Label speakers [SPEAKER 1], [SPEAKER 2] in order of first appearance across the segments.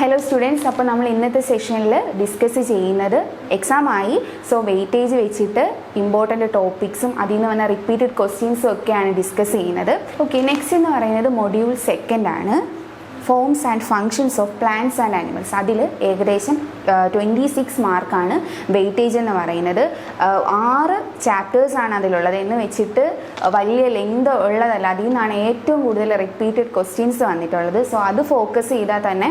[SPEAKER 1] Hello students അപ്പോൾ നമ്മൾ ഇന്നത്തെ സെഷനിൽ ഡിസ്കസ് ചെയ്യുന്നത് എക്സാം ആയി. സോ വെയിറ്റേജ് വെച്ചിട്ട് ഇമ്പോർട്ടന്റ് ടോപ്പിക്സും അതിൽ നിന്ന് വന്ന റിപ്പീറ്റഡ് ക്വസ്റ്റ്യൻസും ഒക്കെയാണ് ഡിസ്കസ് ചെയ്യുന്നത്. ഓക്കെ നെക്സ്റ്റ് എന്ന് പറയുന്നത് മൊഡ്യൂൾ സെക്കൻഡ് ആണ്. Forms and functions of plants and animals അതിൽ ഏകദേശം ട്വന്റി സിക്സ് മാർക്കാണ് വെയിറ്റേജ് എന്ന് പറയുന്നത്. ആറ് ചാപ്റ്റേഴ്സ് ആണ് അതിലുള്ളത്. എന്ന് വെച്ചിട്ട് വലിയ ലെങ്ത് ഉള്ളതല്ല. അതിൽ നിന്നാണ് ഏറ്റവും കൂടുതൽ റിപ്പീറ്റഡ് ക്വസ്റ്റ്യൻസ് വന്നിട്ടുള്ളത്. സോ അത് ഫോക്കസ് ചെയ്താൽ തന്നെ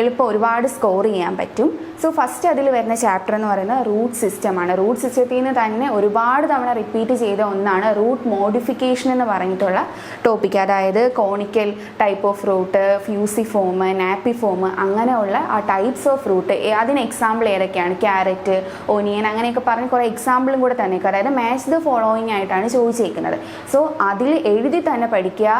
[SPEAKER 1] എളുപ്പം ഒരുപാട് സ്കോർ ചെയ്യാൻ പറ്റും. സോ ഫസ്റ്റ് അതിൽ വരുന്ന ചാപ്റ്റർ എന്ന് പറയുന്നത് റൂട്ട് സിസ്റ്റമാണ് റൂട്ട് സിസ്റ്റത്തിൽ നിന്ന് തന്നെ ഒരുപാട് തവണ റിപ്പീറ്റ് ചെയ്ത ഒന്നാണ് റൂട്ട് മോഡിഫിക്കേഷൻ എന്ന് പറഞ്ഞിട്ടുള്ള ടോപ്പിക് അതായത് conical type of root fusiform napiform അങ്ങനെയുള്ള ആ ടൈപ്സ് ഓഫ് റൂട്ട് അതിന് എക്സാമ്പിൾ ഏതൊക്കെയാണ്? ക്യാരറ്റ് ഒനിയൻ അങ്ങനെയൊക്കെ പറഞ്ഞ് കുറേ എക്സാമ്പിളും കൂടെ തന്നെ അതായത് മാച്ച് ദ ഫോളോയിങ് ആയിട്ടാണ് ചോദിച്ചേക്കുന്നത്. സോ അതിൽ എഴുതി തന്നെ പഠിക്കുക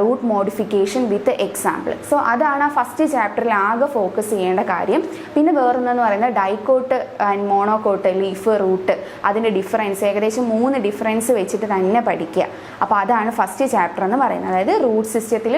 [SPEAKER 1] root modification with example so അതാണ് ആ ഫസ്റ്റ് ചാപ്റ്ററിൽ ആകെ ഫോക്കസ് ചെയ്യേണ്ട കാര്യം. പിന്നെ വേറൊന്നെന്ന് പറയുന്നത് dicot and monocot leaf root അതിന്റെ ഡിഫറൻസ് ഏകദേശം മൂന്ന് ഡിഫറൻസ് വെച്ചിട്ട് തന്നെ പഠിക്കുക. അപ്പോൾ അതാണ് ഫസ്റ്റ് ചാപ്റ്റർ എന്ന് പറയുന്നത്. അതായത് റൂട്ട് സിസ്റ്റത്തിൽ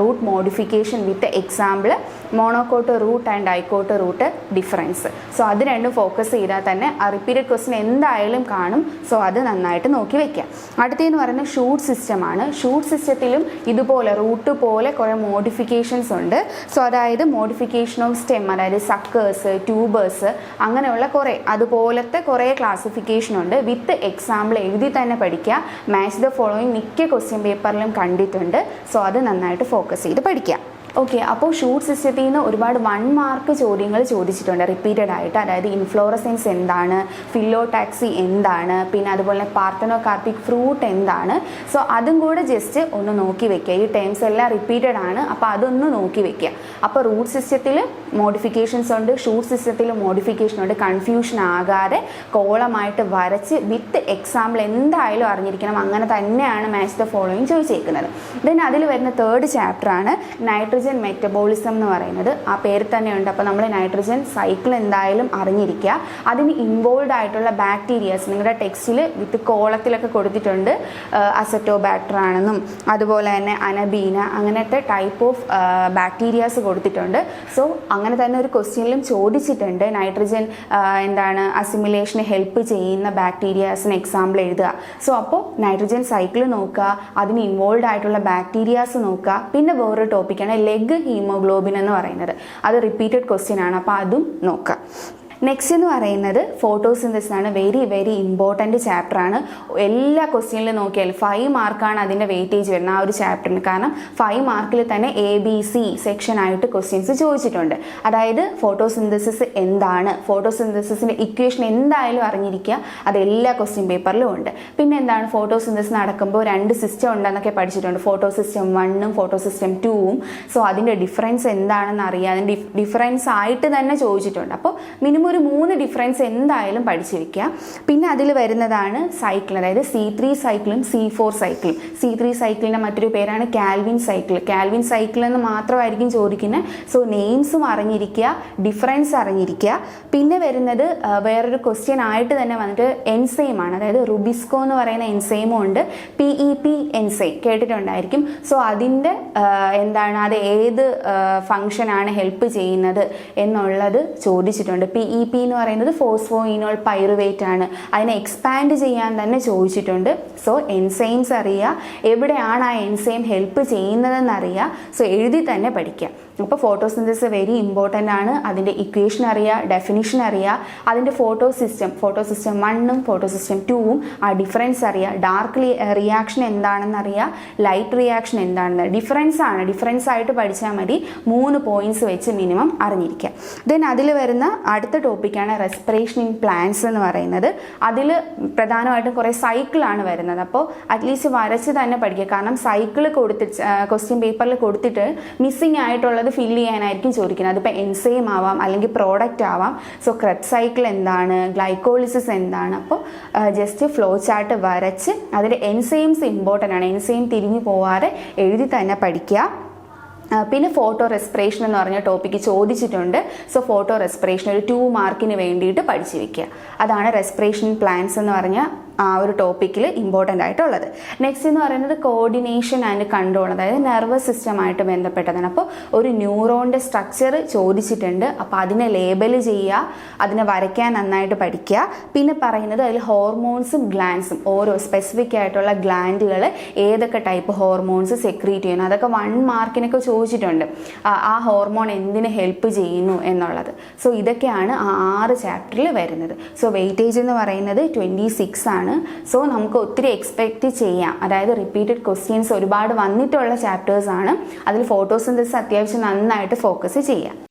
[SPEAKER 1] root modification with example monocot root and dicot root difference so അത് രണ്ടും ഫോക്കസ് ചെയ്താൽ തന്നെ ആ റിപ്പീറ്റഡ് ക്വസ്റ്റൻ എന്തായാലും കാണും. സോ അത് നന്നായിട്ട് നോക്കി വെക്കാം അടുത്തതെന്ന് പറയുന്നത് ഷൂട്ട് സിസ്റ്റമാണ് ഷൂട്ട് സിസ്റ്റത്തിലും ഇതുപോലെ റൂട്ട് പോലെ കുറേ മോഡിഫിക്കേഷൻസ് ഉണ്ട്. സോ അതായത് മോഡിഫിക്കേഷൻ ഓഫ് സ്റ്റെം അതായത് സക്കേഴ്സ് ട്യൂബേഴ്സ് അങ്ങനെയുള്ള കുറേ അതുപോലത്തെ കുറേ ക്ലാസിഫിക്കേഷൻ ഉണ്ട്. വിത്ത് എക്സാമ്പിൾ എഴുതി തന്നെ പഠിക്കുക. മാച്ച് ദ ഫോളോയിങ് മിക്ക ക്വസ്റ്റ്യൻ പേപ്പറിലും കണ്ടിട്ടുണ്ട്. സോ അത് നന്നായിട്ട് ഫോക്കസ് ചെയ്ത് പഠിക്കുക. ഓക്കെ അപ്പോൾ ഷൂട്ട് സിസ്റ്റത്തിൽ നിന്ന് ഒരുപാട് വൺ മാർക്ക് ചോദ്യങ്ങൾ ചോദിച്ചിട്ടുണ്ട്. റിപ്പീറ്റഡ് ആയിട്ട്. അതായത് ഇൻഫ്ലോറസെൻസ് എന്താണ്? ഫില്ലോടാക്സി എന്താണ്? പിന്നെ അതുപോലെ പാർത്തനോ കാർപ്പിക് ഫ്രൂട്ട് എന്താണ്? സോ അതും കൂടെ ജസ്റ്റ് ഒന്ന് നോക്കി വെക്കുക. ഈ ടേംസ് എല്ലാം റിപ്പീറ്റഡ് ആണ്. അപ്പോൾ അതൊന്ന് നോക്കി വെക്കുക. അപ്പോൾ റൂട്ട് സിസ്റ്റത്തിൽ മോഡിഫിക്കേഷൻസ് ഉണ്ട്. ഷൂട്ട് സിസ്റ്റത്തിൽ മോഡിഫിക്കേഷൻ ഉണ്ട്. കൺഫ്യൂഷൻ ആകാതെ കോളമായിട്ട് വരച്ച് വിത്ത് എക്സാമ്പിൾ എന്തായാലും അറിഞ്ഞിരിക്കണം. അങ്ങനെ തന്നെയാണ് മാച്ച് ദ ഫോളോയിങ് ചോദിച്ചേക്കുന്നത്. ദെൻ അതിൽ വരുന്ന തേർഡ് ചാപ്റ്റർ ആണ്. നൈട്രജൻ മെറ്റബോളിസം എന്ന് പറയുന്നത് ആ പേര് തന്നെയുണ്ട്. അപ്പോൾ നമ്മൾ നൈട്രജൻ സൈക്കിൾ എന്തായാലും അറിഞ്ഞിരിക്കുക. അതിന് ഇൻവോൾവ് ആയിട്ടുള്ള ബാക്ടീരിയാസ് നിങ്ങളുടെ ടെക്സ്റ്റിൽ വിത്ത് കോളത്തിലൊക്കെ കൊടുത്തിട്ടുണ്ട് അസറ്റോ ബാക്ടർ ആണെന്നും അതുപോലെ തന്നെ അനബീന അങ്ങനത്തെ ടൈപ്പ് ഓഫ് ബാക്ടീരിയാസ് കൊടുത്തിട്ടുണ്ട്. സോ അങ്ങനെ തന്നെ ഒരു ക്വസ്റ്റ്യനിലും ചോദിച്ചിട്ടുണ്ട്. നൈട്രജൻ എന്താണ് അസിമുലേഷന് ഹെൽപ്പ് ചെയ്യുന്ന ബാക്ടീരിയാസിന് എക്സാമ്പിൾ എഴുതുക. സോ അപ്പോൾ നൈട്രജൻ സൈക്കിൾ നോക്കുക അതിന് ഇൻവോൾവ് ആയിട്ടുള്ള ബാക്ടീരിയാസ് നോക്കുക. പിന്നെ വേറൊരു ടോപ്പിക്കാണ് ലെഗ് ഹീമോഗ്ലോബിൻ എന്ന് പറയുന്നത്. അത് റിപ്പീറ്റഡ് ക്വസ്റ്റ്യൻ ആണ്. അപ്പോൾ അതും നോക്കുക നെക്സ്റ്റ് എന്ന് പറയുന്നത് ഫോട്ടോസിന്തസിസ് ആണ്. വെരി വെരി ഇമ്പോർട്ടന്റ് ചാപ്റ്റർ ആണ്. എല്ലാ ക്വസ്റ്റ്യനിലും നോക്കിയാൽ ഫൈവ് മാർക്കാണ് അതിന്റെ വെയിറ്റേജ് വരുന്നത് ആ ഒരു ചാപ്റ്ററിന് കാരണം ഫൈവ് മാർക്കിൽ തന്നെ എ ബി സി സെക്ഷൻ ആയിട്ട് ക്വസ്റ്റ്യൻസ് ചോദിച്ചിട്ടുണ്ട്. അതായത് ഫോട്ടോസിന്തസിസ് എന്താണ്? ഫോട്ടോസിന്തസിസിന്റെ ഇക്വേഷൻ എന്തായാലും അറിഞ്ഞിരിക്കുക. അത് എല്ലാ ക്വസ്റ്റ്യൻ പേപ്പറിലും ഉണ്ട്. പിന്നെ എന്താണ് ഫോട്ടോസിന്തസിസ് നടക്കുമ്പോൾ രണ്ട് സിസ്റ്റം ഉണ്ടെന്നൊക്കെ പഠിച്ചിട്ടുണ്ട്. ഫോട്ടോ സിസ്റ്റം വണ്ണും ഫോട്ടോ സിസ്റ്റം ടൂവും സോ അതിന്റെ ഡിഫറൻസ് എന്താണെന്ന് അറിയാം അതിന്റെ ഡിഫറൻസ് ആയിട്ട് തന്നെ ചോദിച്ചിട്ടുണ്ട്. അപ്പോൾ മിനിമം ഒരു മൂന്ന് ഡിഫറൻസ് എന്തായാലും പഠിച്ചിരിക്കുക. പിന്നെ അതിൽ വരുന്നതാണ് സൈക്കിൾ അതായത് സി ത്രീ സൈക്കിളും സി ഫോർ സൈക്കിളും സി ത്രീ സൈക്കിളിന്റെ മറ്റൊരു പേരാണ് കാൽവിൻ സൈക്കിൾ കാൽവിൻ സൈക്കിൾ എന്ന് മാത്രമായിരിക്കും ചോദിക്കുന്നത് സോ നെയിംസും അറിഞ്ഞിരിക്കുക ഡിഫറൻസ് അറിഞ്ഞിരിക്കുക. പിന്നെ വരുന്നത് വേറൊരു ക്വസ്റ്റ്യൻ ആയിട്ട് തന്നെ വന്നിട്ട് എൻസെയിം ആണ്. അതായത് റുബിസ്കോ എന്ന് പറയുന്ന എൻസെയിമും ഉണ്ട്. പി ഇ പി എൻസെയിം കേട്ടിട്ടുണ്ടായിരിക്കും. സോ അതിന്റെ എന്താണ് അത് ഏത് ഫങ്ഷനാണ് ഹെൽപ്പ് ചെയ്യുന്നത് എന്നുള്ളത് ചോദിച്ചിട്ടുണ്ട്. പി ഇ പി എന്ന് പറയുന്നത് ഫോസ്ഫോ ഇനോൾ പൈറുവേറ്റ് ആണ്. അതിനെ എക്സ്പാൻഡ് ചെയ്യാൻ തന്നെ ചോദിച്ചിട്ടുണ്ട്. സോ എൻസൈംസ് അറിയുക. എവിടെയാണ് ആ എൻസൈം ഹെൽപ്പ് ചെയ്യുന്നതെന്ന് അറിയുക. സോ എഴുതി തന്നെ പഠിക്കുക. അപ്പോൾ ഫോട്ടോസിന്തസിസ് വെരി ഇമ്പോർട്ടന്റ് ആണ്. അതിന്റെ ഇക്വേഷൻ അറിയുക ഡെഫിനിഷൻ അറിയുക അതിന്റെ ഫോട്ടോ സിസ്റ്റം ഫോട്ടോ സിസ്റ്റം വണ്ണും ഫോട്ടോ സിസ്റ്റം ടൂവും ആ ഡിഫറൻസ് അറിയുക ഡാർക്ക് റിയാക്ഷൻ എന്താണെന്ന് അറിയുക ലൈറ്റ് റിയാക്ഷൻ എന്താണെന്ന് ഡിഫറൻസ് ആണ്. ഡിഫറൻസ് ആയിട്ട് പഠിച്ചാൽ മതി. മൂന്ന് പോയിന്റ്സ് വെച്ച് മിനിമം അറിഞ്ഞിരിക്കുക ദെൻ അതിൽ വരുന്ന അടുത്ത ടോപ്പിക്കാണ് റെസ്പിറേഷൻ ഇൻ പ്ലാന്റ്സ് എന്ന് പറയുന്നത്. അതിൽ പ്രധാനമായിട്ടും കുറേ സൈക്കിളാണ് വരുന്നത്. അപ്പോൾ അറ്റ്ലീസ്റ്റ് വരച്ച് തന്നെ പഠിക്കുക കാരണം സൈക്കിൾ കൊടുത്തിട്ട് ക്വസ്റ്റ്യൻ പേപ്പറിൽ കൊടുത്തിട്ട് മിസ്സിംഗ് ആയിട്ടുള്ളത് ഫില്ല് ചെയ്യാനായിരിക്കും ചോദിക്കുന്നത്. അതിപ്പോൾ എൻസൈം ആവാം അല്ലെങ്കിൽ പ്രോഡക്റ്റ് ആവാം. സോ ക്രെബ് സൈക്കിൾ എന്താണ്? ഗ്ലൈക്കോളിസിസ് എന്താണ്? അപ്പോൾ ജസ്റ്റ് ഫ്ലോ ചാർട്ട് വരച്ച് അതിന്റെ എൻസൈംസ് ഇമ്പോർട്ടന്റ് ആണ്. എൻസൈം തിരിഞ്ഞു പോവാതെ എഴുതി തന്നെ പഠിക്കുക. പിന്നെ ഫോട്ടോ റെസ്പിറേഷൻ എന്ന് പറഞ്ഞ ടോപ്പിക്ക് ചോദിച്ചിട്ടുണ്ട്. സോ ഫോട്ടോ റെസ്പിറേഷൻ ഒരു ടു മാർക്കിന് വേണ്ടിയിട്ട് പഠിച്ചു വയ്ക്കുക അതാണ് റെസ്പിറേഷൻ പ്ലാൻസ് എന്ന് പറഞ്ഞ ആ ഒരു ടോപ്പിക്കിൽ ഇമ്പോർട്ടന്റ് ആയിട്ടുള്ളത്. നെക്സ്റ്റ് എന്ന് പറയുന്നത് കോർഡിനേഷൻ ആൻഡ് കൺട്രോൾ അതായത് നെർവസ് സിസ്റ്റമായിട്ട് ബന്ധപ്പെട്ടതാണ്. അപ്പോൾ ഒരു ന്യൂറോണിന്റെ സ്ട്രക്ചർ ചോദിച്ചിട്ടുണ്ട്. അപ്പോൾ അതിനെ ലേബൽ ചെയ്യുക അതിനെ വരയ്ക്കാൻ നന്നായിട്ട് പഠിക്കുക. പിന്നെ പറയുന്നത് അതിൽ ഹോർമോൺസും ഗ്ലാൻസും ഓരോ സ്പെസിഫിക് ആയിട്ടുള്ള ഗ്ലാൻഡുകൾ ഏതൊക്കെ ടൈപ്പ് ഹോർമോൺസ് സെക്രീറ്റ് ചെയ്യുന്നു. അതൊക്കെ വൺ മാർക്കിനൊക്കെ ചോദിച്ചിട്ടുണ്ട്. ആ- ഹോർമോൺ എന്തിന് ഹെൽപ്പ് ചെയ്യുന്നു എന്നുള്ളത്. സോ ഇതൊക്കെയാണ് ആ ആറ് ചാപ്റ്ററിൽ വരുന്നത്. സോ വെയിറ്റേജ് എന്ന് പറയുന്നത് ട്വന്റി സിക്സ് ആണ്. സോ നമുക്ക് ഒത്തിരി എക്സ്പെക്റ്റ് ചെയ്യാം. അതായത് റിപ്പീറ്റഡ് ക്വസ്റ്റ്യൻസ് ഒരുപാട് വന്നിട്ടുള്ള ചാപ്റ്റേഴ്സ് ആണ്. അതിൽ ഫോട്ടോസിന്തസിസ് അത്യാവശ്യം നന്നായിട്ട് ഫോക്കസ് ചെയ്യാം.